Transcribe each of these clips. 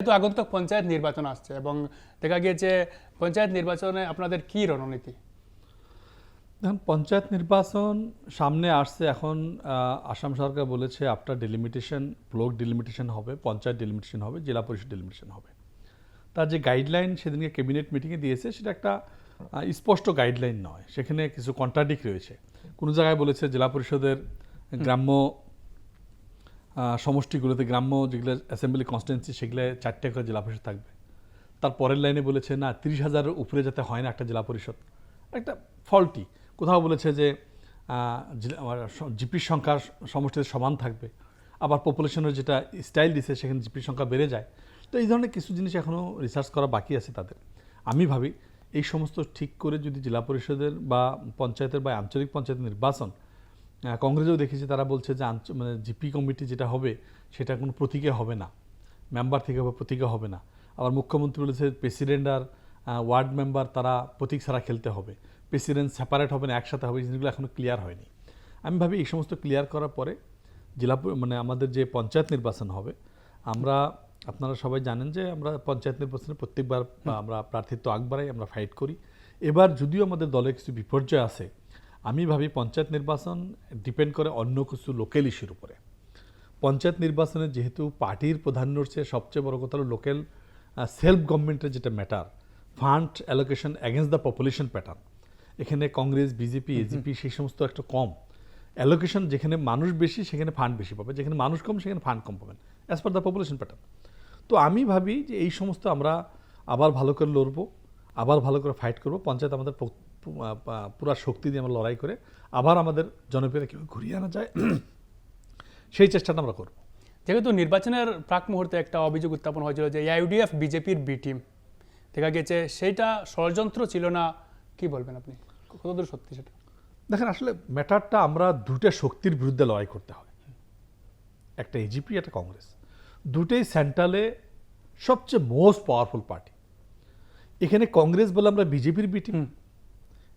যেহেতু আগন্তুক পঞ্চায়েত নির্বাচন আসছে এবং দেখা গিয়েছে পঞ্চায়েত নির্বাচনে আপনাদের কি রণনীতি? দেখুন, পঞ্চায়েত নির্বাচন সামনে আসছে। এখন আসাম সরকার বলেছে আফটার ডিলিমিটেশন ব্লক ডিলিমিটেশন হবে, পঞ্চায়েত ডিলিমিটেশন হবে, জেলা পরিষদ ডিলিমিটেশন হবে। তার যে গাইডলাইন সেদিনকে ক্যাবিনেট মিটিংয়ে দিয়েছে, সেটা একটা স্পষ্ট গাইডলাইন নয়। সেখানে কিছু কন্ট্রাডিক্ট রয়েছে। কোনো জায়গায় বলেছে জেলা পরিষদের গ্রাম্য সমষ্টিগুলোতে গ্রাম্য যেগুলো অ্যাসেম্বলি কনস্টিটেন্সি সেগুলো চারটে করে জেলা পরিষদ থাকবে। তার পরের লাইনে বলেছে, না, তিরিশ হাজারের উপরে যাতে হয় না একটা জেলা পরিষদ। একটা ফল্টি কোথাও বলেছে যে জিপির সংখ্যা সমষ্টিতে সমান থাকবে। আবার পপুলেশনের যেটা স্টাইল দিছে, সেখানে জিপির সংখ্যা বেড়ে যায়। তো এই ধরনের কিছু জিনিস এখনও রিসার্চ করা বাকি আছে তাদের। আমি ভাবি, এই সমস্ত ঠিক করে যদি জেলা পরিষদের বা পঞ্চায়েতের বা আঞ্চলিক পঞ্চায়েতের নির্বাচন কংগ্রেসেও দেখেছি তারা বলছে যে আঞ্চ- মানে জিপি কমিটি যেটা হবে সেটা কোনো প্রতীকে হবে না। মেম্বার থেকে হবে প্রতীকে হবে না। আবার মুখ্যমন্ত্রী বলেছে প্রেসিডেন্ট আর ওয়ার্ড মেম্বার তারা প্রতীক ছাড়া খেলতে হবে। প্রেসিডেন্ট সেপারেট হবে না একসাথে হবে জিনিসগুলো এখনও ক্লিয়ার হয়নি। আমি ভাবি এই সমস্ত ক্লিয়ার করার পরে জেলা মানে আমাদের যে পঞ্চায়েত নির্বাচন হবে আমরা আপনারা সবাই জানেন যে আমরা পঞ্চায়েত নির্বাচনে প্রত্যেকবার আমরা প্রার্থিত্ব আগ বাড়াই আমরা ফাইট করি। এবার যদিও আমাদের দলে কিছু বিপর্যয় আছে আমি ভাবি পঞ্চায়েত নির্বাচন ডিপেন্ড করে অন্য কিছু লোকেল ইস্যুর উপরে। পঞ্চায়েত নির্বাচনে যেহেতু পার্টির প্রাধান্যর চেয়ে সবচেয়ে বড় কথা হলো লোকাল সেলফ গভর্নমেন্টের যেটা matter fund allocation against the population pattern এখানে কংগ্রেস বিজেপি এজিপি সেই সমস্ত একটা কম। অ্যালোকেশন যেখানে মানুষ বেশি সেখানে ফান্ড বেশি পাবে। যেখানে মানুষ কম সেখানে ফান্ড কম পাবেন। As per the population pattern তো আমি ভাবি যে এই সমস্ত আমরা আবার ভালো করে লড়বো আবার ভালো করে ফাইট করব। পঞ্চায়েত আমাদের পুরা শক্তি দিয়ে আমরা লড়াই করে আবার আমাদের জনপ্রিয়তা কীভাবে ঘুরিয়ে আনা যায় সেই চেষ্টাটা আমরা করব। যেহেতু নির্বাচনের প্রাক মুহূর্তে একটা অভিযোগ উত্থাপন হয়েছিল যে ইউডিএফ বিজেপির বি টিম দেখা গেছে সেইটা ষড়যন্ত্র ছিল না কি বলবেন আপনি? কতদূর সত্যি সেটা? দেখেন আসলে ম্যাটারটা আমরা দুটো শক্তির বিরুদ্ধে লড়াই করতে হয়। একটা এজিপি একটা কংগ্রেস। দুটোই সেন্ট্রালে সবচেয়ে মোস্ট পাওয়ারফুল পার্টি। এখানে কংগ্রেস বলে আমরা বিজেপির বিটি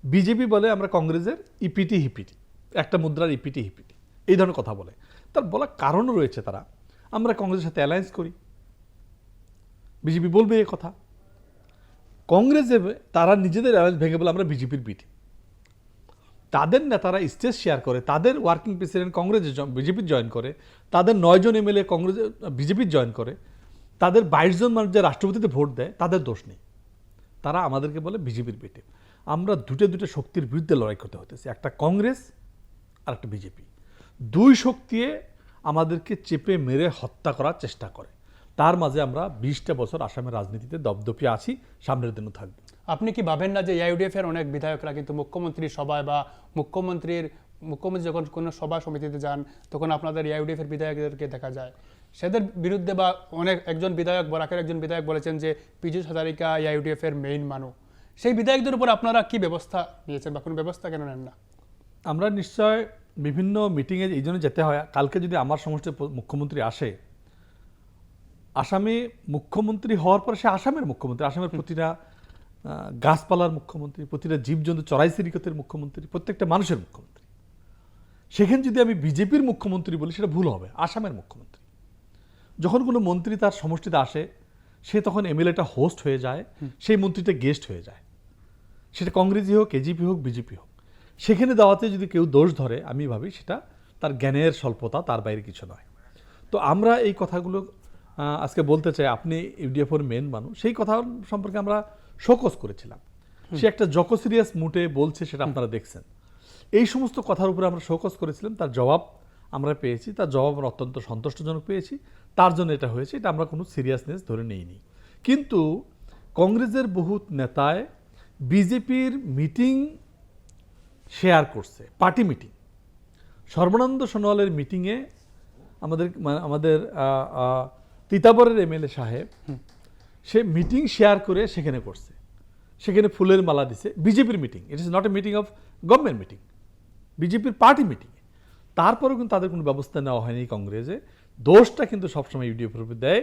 বিজেপি বলে আমরা কংগ্রেসের ইপিটি হিপিটি, একটা মুদ্রার ইপিটি হিপিটি, এই ধরনের কথা বলে। তার বলার কারণও রয়েছে তারা। আমরা কংগ্রেসের সাথে অ্যালায়েন্স করি। বিজেপি বলবে এ কথা। কংগ্রেস তারা নিজেদের অ্যালায়েন্স ভেঙে বলে আমরা বিজেপির বিটি তাদের নেতারা স্টেজ শেয়ার করে, তাদের ওয়ার্কিং প্রেসিডেন্ট কংগ্রেসে বিজেপির জয়েন করে, তাদের নয়জন এমএলএ কংগ্রেস বিজেপির জয়েন করে, তাদের বাইশ জন মানুষ যে রাষ্ট্রপতিতে ভোট দেয়, তাদের দোষ নেই। তারা আমাদেরকে বলে বিজেপির পেটে আমরা দুটো দুটো শক্তির বিরুদ্ধে লড়াই করতে হতেছে একটা কংগ্রেস আর একটা বিজেপি। দুই শক্তিয়ে আমাদেরকে চেপে মেরে হত্যা করার চেষ্টা করে। তার মাঝে আমরা বিশটা বছর আসামের রাজনীতিতে দপদপি আছি, সামনের দিনও থাকব। আপনি কি ভাবেন না যে ইউডিএফ এর অনেক বিধায়করা কিন্তু মুখ্যমন্ত্রীর সভায় বা মুখ্যমন্ত্রীর, মুখ্যমন্ত্রী যখন কোনো সভা সমিতিতে যান, তখন আপনাদের ইউডিএফ এর বিধায়কদেরকে দেখা যায়। সেদের বিরুদ্ধে বা অনেক, একজন বিধায়ক, বরাকের একজন বিধায়ক বলেছেন যে পীযুষ হাজারিকা ইউডিএফ এর মেইন মানুষ। সেই বিধায়কদের উপর আপনারা কি ব্যবস্থা নিয়েছেন বা কোনো ব্যবস্থা কেন নেন না? আমরা নিশ্চয় বিভিন্ন মিটিংয়ে এই জন্য যেতে হয়। কালকে যদি আমার সমষ্টির মুখ্যমন্ত্রী আসে আসামে মুখ্যমন্ত্রী হওয়ার পরে সে আসামের মুখ্যমন্ত্রী আসামের প্রতিটা গাছপালার মুখ্যমন্ত্রী প্রতিটা জীবজন্তু চড়াই সিরিকতের মুখ্যমন্ত্রী প্রত্যেকটা মানুষের মুখ্যমন্ত্রী। সেখানে যদি আমি বিজেপির মুখ্যমন্ত্রী বলি সেটা ভুল হবে আসামের মুখ্যমন্ত্রী। যখন কোনো মন্ত্রী তার সমষ্টিতে আসে সে তখন এমএলএটা হোস্ট হয়ে যায় সেই মন্ত্রীটা গেস্ট হয়ে যায়। সেটা কংগ্রেসই হোক এজিপি হোক বিজেপি হোক। সেখানে দেওয়াতে যদি কেউ দোষ ধরে আমি ভাবি সেটা তার জ্ঞানের স্বল্পতা তার বাইরে কিছু নয়। তো আমরা এই কথাগুলো আজকে বলতে চাই আপনি ইউডিএফওর মেন মানুষ সেই কথা সম্পর্কে আমরা শোকস করেছিলাম। সে একটা যক সিরিয়াস মুটে বলছে সেটা আপনারা দেখছেন। এই সমস্ত কথার উপরে আমরা শোকস করেছিলাম তার জবাব আমরা পেয়েছি তার জবাব আমরা অত্যন্ত সন্তুষ্টজনক পেয়েছি তার জন্য এটা হয়েছে এটা আমরা কোনো সিরিয়াসনেস ধরে নেইনি। কিন্তু কংগ্রেসের বহু নেতায় বিজেপির মিটিং শেয়ার করছে পার্টি মিটিং। সর্বানন্দ সোনোয়ালের মিটিংয়ে আমাদের মানে আমাদের তিতাবরের এমএলএ সাহেব সে মিটিং শেয়ার করে সেখানে করছে। সেখানে ফুলের মালা দিছে বিজেপির meeting. It is not a meeting of government meeting বিজেপির পার্টি মিটিং তারপরেও কিন্তু তাদের কোনো ব্যবস্থা নেওয়া হয়নি কংগ্রেসে। দোষটা কিন্তু সবসময় ইউডিএফের উপর দেয়।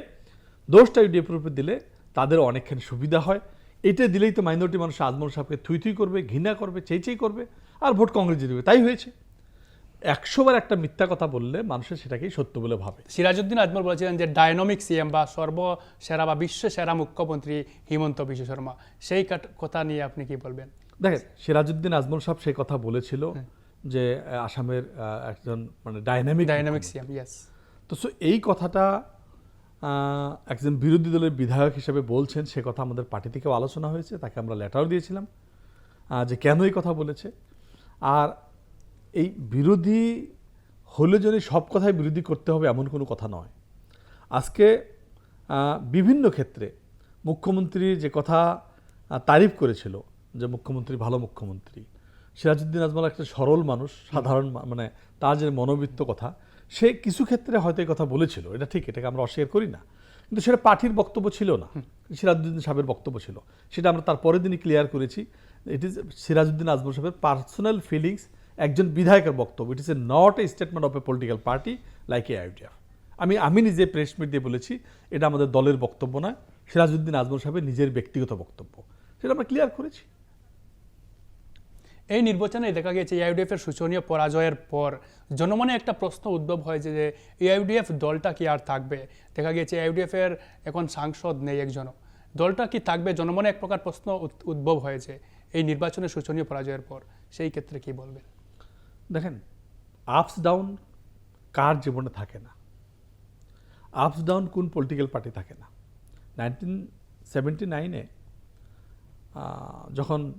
দোষটা ইউডিএফের উপর দিলে তাদের অনেকখানি সুবিধা হয়। এটা দিলেই তো মাইনরিটি মানুষ আজমল সাহেবকে থুই থুই করবে ঘৃণা করবে চেই চেই করবে আর ভোট কংগ্রেসে দেবে তাই হয়েছে। একশোবার একটা মিথ্যা কথা বললে মানুষের সেটাকেই সত্য বলে ভাবে। সিরাজউদ্দিন আজমল বলেছিলেন যে ডায়নামিক সিএম বা সর্বসেরা বা বিশ্ব সেরা মুখ্যমন্ত্রী হিমন্ত বিশ্ব শর্মা। সেই কথা নিয়ে আপনি কি বলবেন? দেখেন সিরাজউদ্দিন আজমল সাহেব সেই কথা বলেছিল যে আসামের একজন মানে ডাইনামিক ডায়নামিক সিএম ইয়েস তো সো এই কথাটা একজন বিরোধী দলের বিধায়ক হিসেবে বলছেন সে কথা আমাদের পার্টি থেকেও আলোচনা হয়েছে, তাকে আমরা লেটারও দিয়েছিলাম যে কেন এই কথা বলেছে। আর এই বিরোধী হলে যদি সব কথাই বিরোধী করতে হবে, এমন কোনো কথা নয়। আজকে বিভিন্ন ক্ষেত্রে মুখ্যমন্ত্রী যে কথা তারিফ করেছিল, যে মুখ্যমন্ত্রী ভালো মুখ্যমন্ত্রী, সিরাজউদ্দিন আজমাল একটা সরল মানুষ, সাধারণ মানে তার যে মনোবৃত্ত কথা সে কিছু ক্ষেত্রে হয়তো এই কথা বলেছিল, এটা ঠিক, এটাকে আমরা অস্বীকার করি না। কিন্তু সেটা পার্টির বক্তব্য ছিল না। সিরাজউদ্দিন সাহেবের বক্তব্য ছিল। সেটা আমরা তার পরের দিনই ক্লিয়ার করেছি। ইট ইজ সিরাজউদ্দিন আজমল সাহেবের পার্সোনাল ফিলিংস একজন বিধায়কের বক্তব্য। It is a not a statement of a political party like a idea আমি আমি নিজে প্রেস মিট দিয়ে বলেছি, এটা আমাদের দলের বক্তব্য নয়। সিরাজউদ্দিন আজমল সাহেবের নিজের ব্যক্তিগত বক্তব্য। সেটা আমরা ক্লিয়ার করেছি। এই নির্বাচনে দেখা গেছে ইউডিএফ এর শোচনীয় পরাজয়ের পর জনমনে একটা প্রশ্ন উদ্ভব হয়েছে যে ইউডিএফ দলটা কি আর থাকবে? দেখা গেছে ইউডিএফ এর এখন সাংসদ নেই একজনও। দলটা কি থাকবে? জনমনে এক প্রকার প্রশ্ন উদ- উদ্ভব হয়েছে এই নির্বাচনের শোচনীয় পরাজয়ের পর। সেই ক্ষেত্রে কি বলবেন? দেখেন আপস ডাউন কার জীবনে থাকে না? আপস ডাউন কোন পলিটিক্যাল পার্টি থাকে না? নাইনটিন সেভেন্টি নাইনে যখন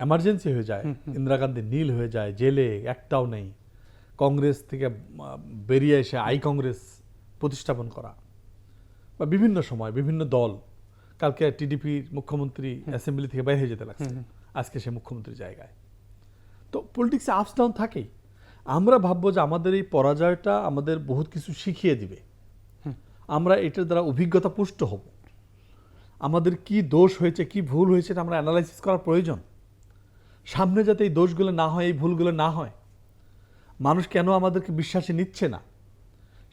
এমার্জেন্সি হয়ে যায় ইন্দিরা গান্ধী নীল হয়ে যায় জেলে একটাও নেই। কংগ্রেস থেকে বেরিয়ে এসে আই কংগ্রেস প্রতিষ্ঠাপন করা। বা বিভিন্ন সময় বিভিন্ন দল। কালকে টিডিপির মুখ্যমন্ত্রী অ্যাসেম্বলি থেকে বাইরে হয়ে যেতে লাগছে। আজকে সে মুখ্যমন্ত্রীর জায়গায়। তো পলিটিক্সে আপস ডাউন থাকেই। আমরা ভাববো যে আমাদের এই পরাজয়টা আমাদের বহুত কিছু শিখিয়ে দিবে। আমরা এটার দ্বারা অভিজ্ঞতা পুষ্ট হব। আমাদের কি দোষ হয়েছে কি ভুল হয়েছে এটা আমরা অ্যানালাইসিস করার প্রয়োজন। সামনে যাতে এই দোষগুলো না হয়, এই ভুলগুলো না হয়, মানুষ কেন আমাদেরকে বিশ্বাসে নিচ্ছে না?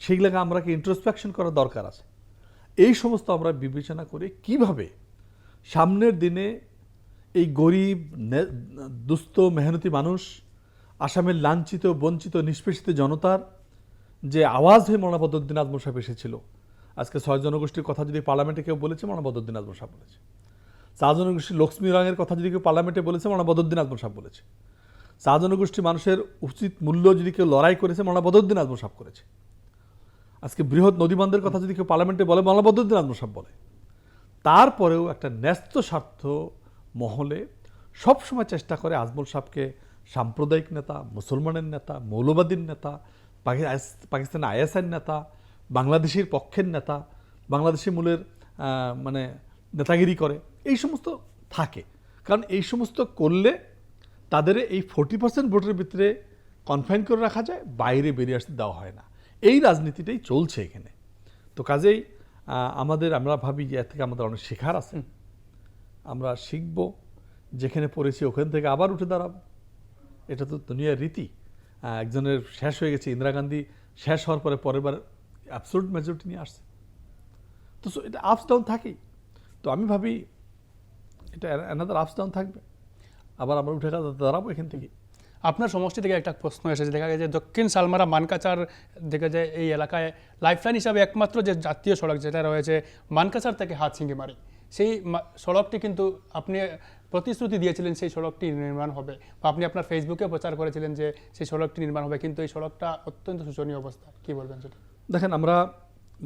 সেগুলোকে আমরা কি ইন্ট্রোস্পেকশন করার দরকার আছে? এই সমস্ত আমরা বিবেচনা করে কীভাবে সামনের দিনে এই গরিব দুস্থ, মেহনতি মানুষ, আসামের লাঞ্ছিত, বঞ্চিত, নিষ্পেষিত জনতার যে আওয়াজ হয়ে মৌলানা বদরুদ্দিন সাহেব এসেছিল। আজকে ছয় জনগোষ্ঠীর কথা যদি পার্লামেন্টে কেউ বলেছে মৌলানা বদরুদ্দিন আজমল বলেছে। চা জনগোষ্ঠীর লক্ষ্মী রঙের কথা যদি কেউ পার্লামেন্টে বলেছে মৌলানা বদরুদ্দিন আজমল সাহেব বলেছে। চা জনগোষ্ঠী মানুষের উচিত মূল্য যদি কেউ লড়াই করেছে মৌলানা বদরুদ্দিন আজমল সাহেব করেছে। আজকে বৃহৎ নদীবন্ধের কথা যদি কেউ পার্লামেন্টে বলে মৌলানা বদরুদ্দিন আজমল সাহেব বলে। তারপরেও একটা ন্যস্ত স্বার্থ মহলে সবসময় চেষ্টা করে আজমল সাহেবকে সাম্প্রদায়িক নেতা, মুসলমানের নেতা, মৌলবাদীর নেতা পাকি- আইএস- পাকিস্তানের আইএসআর নেতা, বাংলাদেশের পক্ষের নেতা বাংলাদেশি মূলের মানে নেতাগিরি করে। এই সমস্ত থাকে। কারণ এই সমস্ত করলে তাদের এই ফোর্টি পার্সেন্ট ভোটের ভিতরে কনফাইন করে রাখা যায় বাইরে বেরিয়ে আসতে দেওয়া হয় না। এই রাজনীতিটাই চলছে এখানে। তো কাজেই আমাদের আমরা ভাবি যে এর থেকে আমাদের অনেক শেখার আছে। আমরা শিখব যেখানে পড়েছি ওখান থেকে আবার উঠে দাঁড়াবো। এটা তো দুনিয়ার রীতি। একজনের শেষ হয়ে গেছে ইন্দিরা গান্ধী শেষ হওয়ার পরে পরের বার অ্যাবসোলুট মেজরিটি নিয়ে আসছে। তো এটা আপস ডাউন থাকেই। তো আমি ভাবি এটা অ্যানাদার আপস ডাউন থাকবে। আবার আমরা উঠে দাঁড়াবো এখান থেকে। আপনার সমষ্টি থেকে একটা প্রশ্ন এসেছে। দেখা গেছে দক্ষিণ সালমারা মানকাচার দেখা যায় এই এলাকায় লাইফলাইন হিসাবে একমাত্র যে জাতীয় সড়ক যেটা রয়েছে মানকাচার থেকে হাতসিঙ্গিমারি সেই সড়কটি কিন্তু আপনি প্রতিশ্রুতি দিয়েছিলেন সেই সড়কটি নির্মাণ হবে। বা আপনি আপনার ফেসবুকে প্রচার করেছিলেন যে সেই সড়কটি নির্মাণ হবে। কিন্তু এই সড়কটা অত্যন্ত শোচনীয় অবস্থা। কি বলবেন সেটা? দেখেন আমরা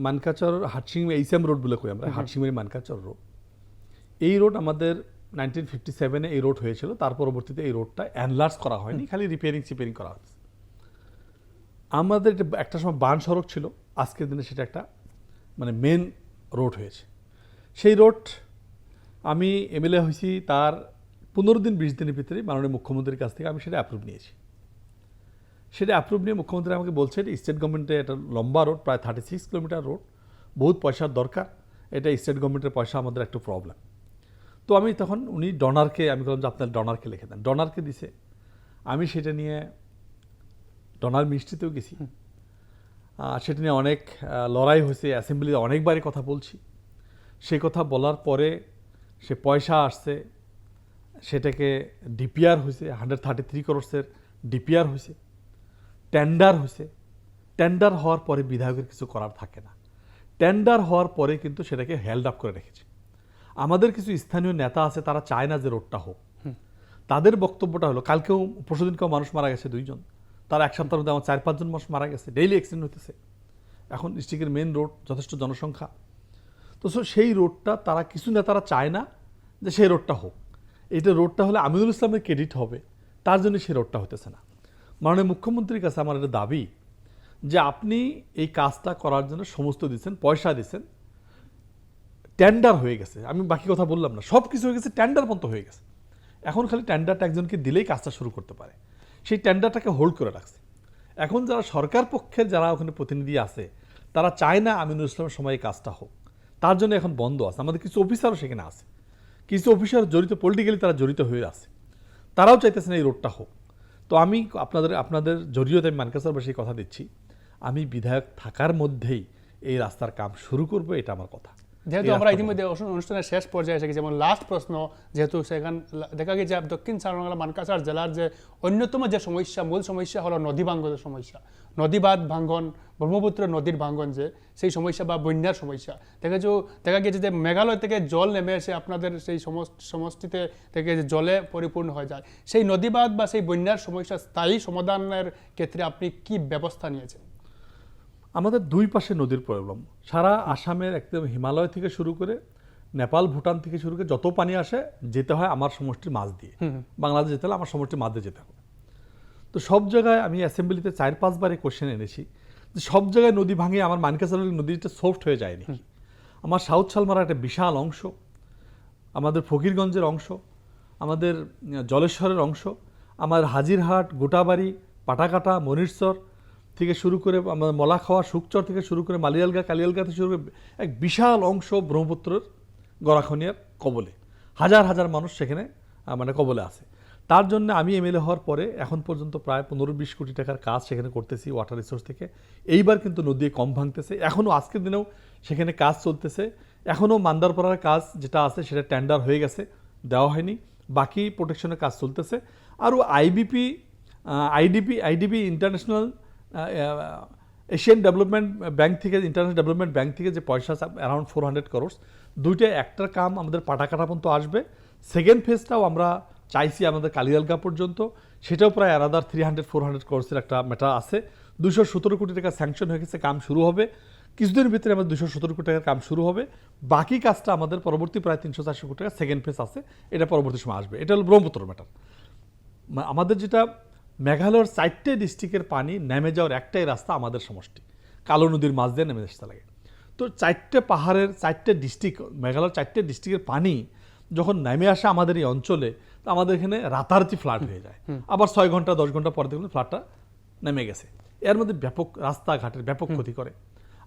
মানকাচর হাটসিংমি এইসএম রোড বলে কই আমরা। হাটসিংমির মানকাচর রোড এই রোড আমাদের নাইনটিন ফিফটি সেভেনে এই রোড হয়েছিল, তার পরবর্তীতে এই রোডটা অ্যানলার্জ করা হয়নি, খালি রিপেয়ারিং সিপেয়ারিং করা হচ্ছে। আমাদের একটা সময় বান সড়ক ছিল, আজকের দিনে সেটা একটা মানে মেন রোড হয়েছে। সেই রোড আমি এমএলএ হয়েছি, তার পনেরো দিন, বিশ দিনের ভিতরে মাননীয় মুখ্যমন্ত্রীর কাছ থেকে আমি সেটা অ্যাপ্রুভ নিয়েছি। সেটা অ্যাপ্রুভ নিয়ে মুখ্যমন্ত্রী আমাকে বলছে এটা স্টেট গভর্নমেন্টে একটা লম্বা রোড প্রায় থার্টি সিক্স কিলোমিটার রোড বহুত পয়সার দরকার, এটা স্টেট গভর্নমেন্টের পয়সা আমাদের একটু প্রবলেম তো আমি তখন উনি ডনারকে আমি বললাম যে আপনার ডনারকে লিখে দেন। ডনারকে দিছে। আমি সেটা নিয়ে ডনার মিষ্টিতেও গেছি। সেটা নিয়ে অনেক লড়াই হয়েছে অ্যাসেম্বলিতে অনেকবারই কথা বলছি। সেই কথা বলার পরে সে পয়সা আসছে সেটাকে ডিপিআর হয়েছে হান্ড্রেড থার্টি থ্রি করোর্সের ডিপিআর হয়েছে টেন্ডার হয়েছে। টেন্ডার হওয়ার পরে বিধায়কের কিছু করার থাকে না। টেন্ডার হওয়ার পরে কিন্তু সেটাকে হেল্ড আপ করে রেখেছে। আমাদের কিছু স্থানীয় নেতা আছে, তারা চায় না যে রোডটা হোক। তাদের বক্তব্যটা হলো, কালকেও পরশুদিনকেও মানুষ মারা গেছে দুইজন। তার এক সপ্তাহের মধ্যে আমার চার পাঁচজন মানুষ মারা গেছে ডেইলি অ্যাক্সিডেন্ট হতেছে এখন ডিস্ট্রিক্টের মেন রোড যথেষ্ট জনসংখ্যা। তো সেই রোডটা তারা, কিছু নেতারা চায় না যে সেই রোডটা হোক। এইটা রোডটা হলে আমিনুল ইসলামের ক্রেডিট হবে, তার জন্য সেই রোডটা হতেছে না। মাননীয় মুখ্যমন্ত্রীর কাছে আমার এটা দাবি যে আপনি এই কাজটা করার জন্য সমস্ত দিচ্ছেন, পয়সা দিচ্ছেন টেন্ডার হয়ে গেছে। আমি বাকি কথা বললাম না। সব কিছু হয়ে গেছে টেন্ডার পর্যন্ত হয়ে গেছে। এখন খালি টেন্ডারটা একজনকে দিলেই কাজটা শুরু করতে পারে। সেই টেন্ডারটাকে হোল্ড করে রাখছে। এখন যারা সরকার পক্ষের যারা ওখানে প্রতিনিধি আছে, তারা চায় না আমিনুল ইসলামের সময় এই কাজটা হোক। তার জন্য এখন বন্ধ আছে। আমাদের কিছু অফিসারও সেখানে আছে। কিছু অফিসার জড়িত পলিটিক্যালি তারা জড়িত হয়ে আছে। তারাও চাইতেছেন এই রোডটা হোক। তো আমি আপনাদের আপনাদের জড়িয়তে আমি মানকাসারবাসী কথা দিচ্ছি। আমি বিধায়ক থাকার মধ্যেই এই রাস্তার কাম শুরু করব, এটা আমার কথা। যেহেতু আমরা ইতিমধ্যে অনুষ্ঠানের শেষ পর্যায়ে এসে গেছি যেমন লাস্ট প্রশ্ন যেহেতু সেখান দেখা গেছে দক্ষিণ চারবাংলা মানকাছার জেলার যে অন্যতম যে সমস্যা মূল সমস্যা হলো নদী ভাঙ্গনের সমস্যা। নদীবাদ ভাঙ্গন ব্রহ্মপুত্র নদীর ভাঙ্গন যে সেই সমস্যা বা বন্যার সমস্যা। দেখা দেখা গেছে যে মেঘালয় থেকে জল নেমে এসে আপনাদের সেই সমষ্টিতে থেকে যে জলে পরিপূর্ণ হয়ে যায়। সেই নদীবাদ বা সেই বন্যার সমস্যা স্থায়ী সমাধানের ক্ষেত্রে আপনি কি ব্যবস্থা নিয়েছেন? আমাদের দুই পাশে নদীর প্রবলেম সারা আসামের একদম হিমালয় থেকে শুরু করে নেপাল ভুটান থেকে শুরু করে যত পানি আসে যেতে হয় আমার সমষ্টির মাছ দিয়ে। বাংলাদেশ যেতে হলে আমার সমষ্টির মাছ দিয়ে যেতে হবে। তো সব জায়গায় আমি অ্যাসেম্বলিতে চার পাঁচবার এই কোশ্চেন এনেছি যে সব জায়গায় নদী ভাঙে আমার মানকাসারের নদীটা সফট হয়ে যায় নাকি? আমার সাউথ শালমারা একটা বিশাল অংশ আমাদের ফকিরগঞ্জের অংশ আমাদের জলেশ্বরের অংশ আমার হাজিরহাট গোটাবাড়ি পাটাকাটা মনিরচর থেকে শুরু করে আমাদের মলাখাওয়া শুকচর থেকে শুরু করে, মালিয়ালগা কালিয়ালগা থেকে শুরু করে, এক বিশাল অংশ ব্রহ্মপুত্রের গড়াখনিয়ার কবলে। হাজার হাজার মানুষ সেখানে মানে কবলে আছে। তার জন্য আমি এমএলএ হওয়ার পরে, এখন পর্যন্ত প্রায় পনেরো বিশ কোটি টাকার কাজ সেখানে করতেছি ওয়াটার রিসোর্স থেকে। এইবার কিন্তু নদী কম ভাঙতেছে। এখনও আজকের দিনেও সেখানে কাজ চলতেছে। এখনও মান্দারপাড়ার কাজ যেটা আছে, সেটা টেন্ডার হয়ে গেছে, দেওয়া হয়নি। বাকি প্রোটেকশনের কাজ চলতেছে। আরও IBP IDP IDP international asian development bank থেকে ইন্টারন্যাশনাল ডেভেলপমেন্ট ব্যাংক থেকে যে পয়সা অ্যারাউন্ড ফোর হান্ড্রেড করোর্স দুইটা একটার কাম আমাদের পাটাকাটা পর্যন্ত আসবে। সেকেন্ড ফেজটাও আমরা চাইছি আমাদের কালিয়ালগা পর্যন্ত, সেটাও প্রায় আলাদার থ্রি হান্ড্রেড ফোর হান্ড্রেড কোর্সের একটা ম্যাটার আছে। দুশো সতেরো কোটি টাকা স্যাংশন হয়ে গেছে, কাম শুরু হবে। কিছুদিনের ভিতরে আমাদের দুশো সতেরো কোটি টাকার কাম শুরু হবে। বাকি কাজটা আমাদের পরবর্তী প্রায় তিনশো চারশো কোটি টাকা সেকেন্ড ফেজ আছে, এটা পরবর্তী সময় আসবে। এটা হলো ব্রহ্মপুত্র ম্যাটার আমাদের যেটা মেঘালয়ের চারটে ডিস্ট্রিক্টের পানি নেমে যাওয়ার একটাই রাস্তা আমাদের সমষ্টি। কালো নদীর মাছ দিয়ে নেমে আসতে লাগে। তো চারটে পাহাড়ের চারটে ডিস্ট্রিক্ট মেঘালয়ের চারটে ডিস্ট্রিক্টের পানি যখন নেমে আসে আমাদের এই অঞ্চলে তো আমাদের এখানে রাতারাতি ফ্লাড হয়ে যায়। আবার ছয় ঘণ্টা দশ ঘণ্টা পরে দেখুন ফ্লাডটা নেমে গেছে। এর মধ্যে ব্যাপক রাস্তাঘাটের ব্যাপক ক্ষতি করে।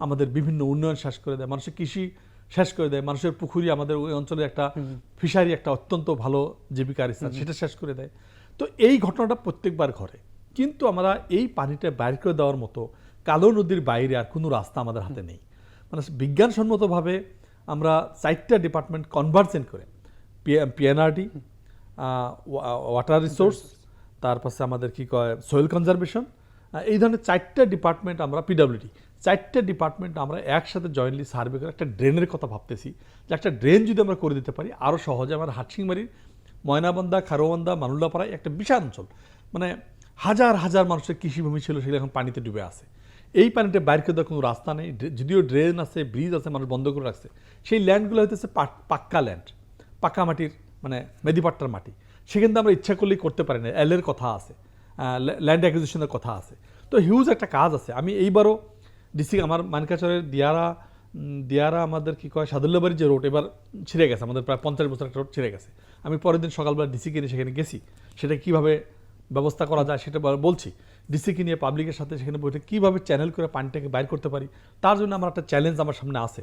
আমাদের বিভিন্ন উন্নয়ন শেষ করে দেয় মানুষের কৃষি শেষ করে দেয় মানুষের পুকুরি আমাদের ওই অঞ্চলে একটা ফিশারি একটা অত্যন্ত ভালো জীবিকার স্থান সেটা শেষ করে দেয়। তো এই ঘটনাটা প্রত্যেকবার ঘটে। কিন্তু আমরা এই পানিটা বাইর করে দেওয়ার মতো কালো নদীর বাইরে আর কোনো রাস্তা আমাদের হাতে নেই। মানে বিজ্ঞানসম্মতভাবে আমরা চারটা ডিপার্টমেন্ট কনভার্সেন্ট করে পিএনআরডি ওয়াটার রিসোর্স তার পাশে আমাদের কি কয় সোয়েল কনজারভেশন এই ধরনের চারটা ডিপার্টমেন্ট আমরা পিডব্লিউডি চারটে ডিপার্টমেন্ট আমরা একসাথে জয়েন্টলি সার্ভে করে একটা ড্রেনের কথা ভাবতেছি। যে একটা ড্রেন যদি আমরা করে দিতে পারি আরও সহজে আমার হাটসিংমারির ময়নাবান্ধা খারোবান্ধা মানুল্লাপাড়ায় একটা বিশাল অঞ্চল। মানে হাজার হাজার মানুষের কৃষিভূমি ছিল, সেগুলো এখন পানিতে ডুবে আছে। এই পানিটা বাইর করে দেওয়ার কোনো রাস্তা নেই। যদিও ড্রেন আছে, ব্রিজ আছে, মানুষ বন্ধ করে রাখছে। সেই ল্যান্ডগুলো হইতেছে পাক- পাক্কা ল্যান্ড পাক্কা মাটির মানে মেদিপাট্টার মাটি। সেখান থেকে আমরা ইচ্ছা করলেই করতে পারি না। এলের কথা আছে ল্যান্ড অ্যাকুইজিশনের কথা আছে। তো হিউজ একটা কাজ আছে। আমি এইবারও ডিসি আমার মানকাচরের দিয়ারা দিয়ারা আমাদের কি কয় সাদুল্লাবাড়ির যে রোড এবার ছিঁড়ে গেছে, আমাদের প্রায় পঞ্চাশ বছর একটা রোড ছিঁড়ে গেছে। আমি পরের দিন সকালবেলা ডিসিকে নিয়ে সেখানে গেছি। সেটা কীভাবে ব্যবস্থা করা যায় সেটা বলছি। ডিসিকে নিয়ে পাবলিকের সাথে সেখানে বসে কীভাবে চ্যানেল করে পানিটাকে বাইর করতে পারি, তার জন্য আমার একটা চ্যালেঞ্জ আমার সামনে আছে।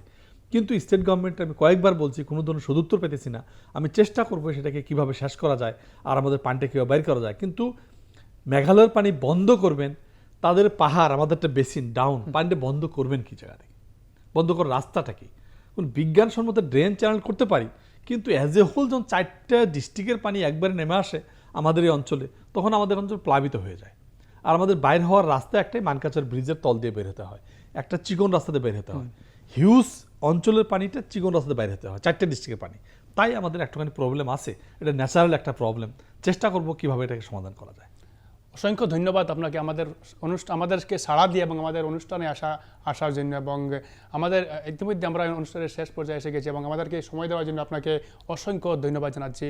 কিন্তু স্টেট গভর্নমেন্ট আমি কয়েকবার বলছি, কোনো ধরনের সদুত্তর পেতেছি না। আমি চেষ্টা করব সেটাকে কীভাবে শেষ করা যায় আর আমাদের পানিটা কীভাবে বাইর করা যায়। কিন্তু মেঘালয়ের পানি বন্ধ করবেন, তাদের পাহাড় আমাদেরটা বেসিন ডাউন পানিটা বন্ধ করবেন কি জায়গা থেকে বন্ধ করার রাস্তাটা কি? বিজ্ঞানসম্মত ড্রেন চ্যানেল করতে পারি? কিন্তু অ্যাজ এ হোল যখন চারটা ডিস্ট্রিক্টের পানি একবারে নেমে আসে আমাদের এই অঞ্চলে তখন আমাদের অঞ্চল প্লাবিত হয়ে যায়। আর আমাদের বাইর হওয়ার রাস্তা একটাই মানকাচার ব্রিজের তল দিয়ে বের হতে হয়। একটা চিকন রাস্তাতে বের হতে হয়। হিউজ অঞ্চলের পানিটা চিকন রাস্তাতে বাইরে হতে হয় চারটে ডিস্ট্রিক্টের পানি। তাই আমাদের একটুখানি প্রবলেম আছে। এটা ন্যাচারাল একটা প্রবলেম চেষ্টা করব কীভাবে এটাকে সমাধান করা যায়। অসংখ্য ধন্যবাদ আপনাকে আমাদের অনুষ্ঠান আমাদেরকে সাড়া দিয়ে এবং আমাদের অনুষ্ঠানে আসা, আসার জন্য এবং আমাদের ইতিমধ্যে আমরা অনুষ্ঠানের শেষ পর্যায়ে এসে গেছি এবং আমাদেরকে সময় দেওয়ার জন্য আপনাকে অসংখ্য ধন্যবাদ জানাচ্ছি।